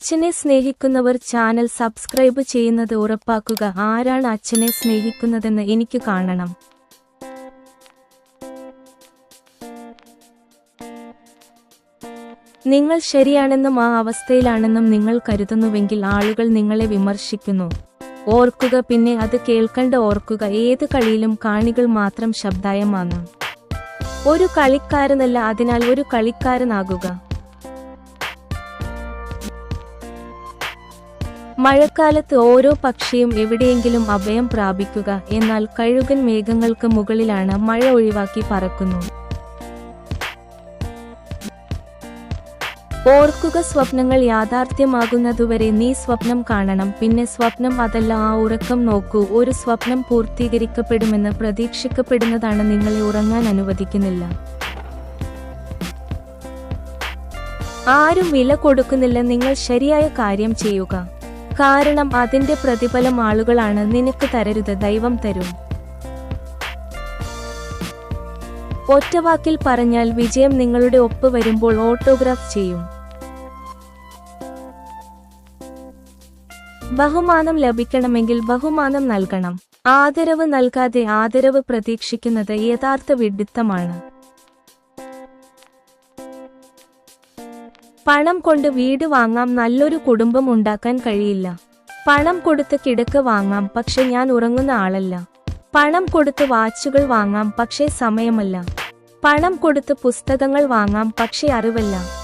അച്ഛനെ സ്നേഹിക്കുന്നവർ channel subscribe ചെയ്യുന്നത് ഉറപ്പാക്കുക. ആരാണ് അച്ഛനെ സ്നേഹിക്കുന്നതെന്ന് എനിക്ക് കാണണം. നിങ്ങൾ ശരിയാണെന്നും ആ അവസ്ഥയിലാണെന്നും നിങ്ങൾ കരുതുന്നുവെങ്കിൽ ആളുകൾ നിങ്ങളെ വിമർശിക്കുന്നു. ഓർക്കുക പിന്നെ അത് കേൾക്കണ്ട ഓർക്കുക. ഏത് കളിയിലും കാണികൾ മാത്രം ശബ്ദായമാണ്. ഒരു കളിക്കാരനല്ല അതിനാൽ ഒരു കളിക്കാരനാകുക. മഴക്കാലത്ത് ഓരോ പക്ഷിയും എവിടെയെങ്കിലും അഭയം പ്രാപിക്കുക എന്നാൽ കഴുകൻ മേഘങ്ങൾക്ക് മുകളിലാണ് മഴ ഒഴിവാക്കി പറക്കുന്നു. ഓർക്കുക സ്വപ്നങ്ങൾ യാഥാർത്ഥ്യമാകുന്നതുവരെ നീ സ്വപ്നം കാണണം. പിന്നെ സ്വപ്നം അതല്ല ആ ഉറക്കം നോക്കൂ. ഒരു സ്വപ്നം പൂർത്തീകരിക്കപ്പെടുമെന്ന് പ്രതീക്ഷിക്കപ്പെടുന്നതാണ് നിങ്ങളെ ഉറങ്ങാൻ അനുവദിക്കുന്നില്ല. ആരും വില കൊടുക്കുന്നില്ല. നിങ്ങൾ ശരിയായ കാര്യം ചെയ്യുക. കാരണം അതിന്റെ പ്രതിഫലം ആളുകളാണ് നിനക്ക് തരരുത് ദൈവം തരും. ഒറ്റവാക്കിൽ പറഞ്ഞാൽ വിജയം നിങ്ങളുടെ ഒപ്പ് വരുമ്പോൾ ഓട്ടോഗ്രാഫ് ചെയ്യും. ബഹുമാനം ലഭിക്കണമെങ്കിൽ ബഹുമാനം നൽകണം. ആദരവ് നൽകാതെ ആദരവ് പ്രതീക്ഷിക്കുന്നത് യഥാർത്ഥ വിഡിത്തമാണ് പണം കൊണ്ട് വീട് വാങ്ങാം നല്ലൊരു കുടുംബം ഉണ്ടാക്കാൻ കഴിയില്ല. പണം കൊടുത്ത് കിടക്ക് വാങ്ങാം പക്ഷെ ഞാൻ ഉറങ്ങുന്ന ആളല്ല. പണം കൊടുത്ത് വാച്ചുകൾ വാങ്ങാം പക്ഷേ സമയമല്ല. പണം കൊടുത്ത് പുസ്തകങ്ങൾ വാങ്ങാം പക്ഷേ അറിവല്ല.